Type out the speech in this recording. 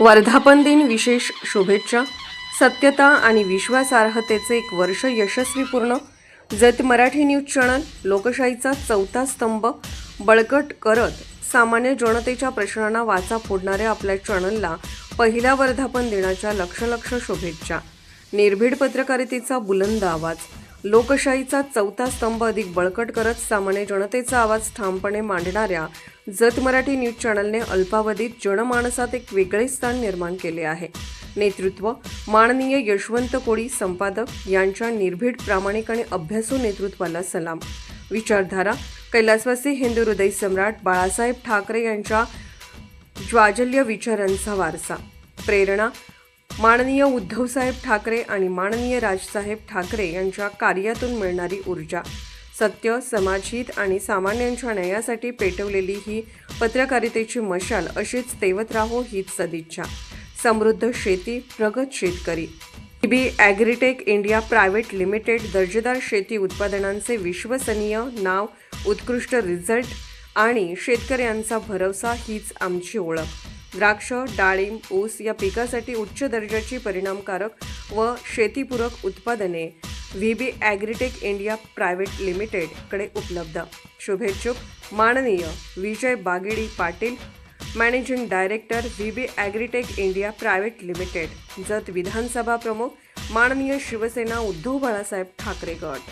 वर्धापन दिन विशेष शुभेच्छा. सत्यता आणि विश्वासार्हतेचे एक वर्ष यशस्वीपूर्ण. जत मराठी न्यूज चॅनल लोकशाहीचा चौथा स्तंभ. बळकट करत सामान्य जनतेच्या प्रश्नांना वाचा फोडणाऱ्या आपल्या चॅनलला पहिल्या वर्धापन दिनाच्या लक्ष लक्ष शुभेच्छा. निर्भीड पत्रकारितेचा बुलंद आवाज. लोकशाहीचा चौथा स्तंभ अधिक बळकट करत सामान्य जनतेचा आवाज ठामपणे मांडणाऱ्या जत मराठी न्यूज चॅनलने अल्पावधीत जनमानसात एक वेगळे स्थान निर्माण केले आहे. नेतृत्व माननीय यशवंत कोळी संपादक यांच्या निर्भीड प्रामाणिक आणि अभ्यासू नेतृत्वाला सलाम. विचारधारा कैलासवासी हिंदू हृदय सम्राट बाळासाहेब ठाकरे यांच्या ज्वाजल्य विचारांचा वारसा. प्रेरणा माननीय उद्धवसाहेब ठाकरे आणि माननीय राजसाहेब ठाकरे यांच्या कार्यातून मिळणारी ऊर्जा. सत्य समाजहित आणि सामान्यांच्या न्यायासाठी पेटवलेली ही पत्रकारितेची मशाल अशीच तेवत राहो हीच सदिच्छा. समृद्ध शेती प्रगत शेतकरी. B agritech India private limited दर्जेदार शेती उत्पादनांचे विश्वसनीय नाव उत्कृष्ट रिझल्ट आणि शेतकऱ्यांचा भरवसा हीच आमची ओळख. द्राक्ष डाळिंब ऊस या पिकासाठी उच्च दर्जाची परिणामकारक व शेतीपूरक उत्पादने V B agritech India private लिमिटेडकडे उपलब्ध. शुभेच्छुक माननीय Vijay Bagedi Patil managing director V B agritech India private limited Jat विधानसभा प्रमुख माननीय शिवसेना उद्धव बाळासाहेब ठाकरे गट.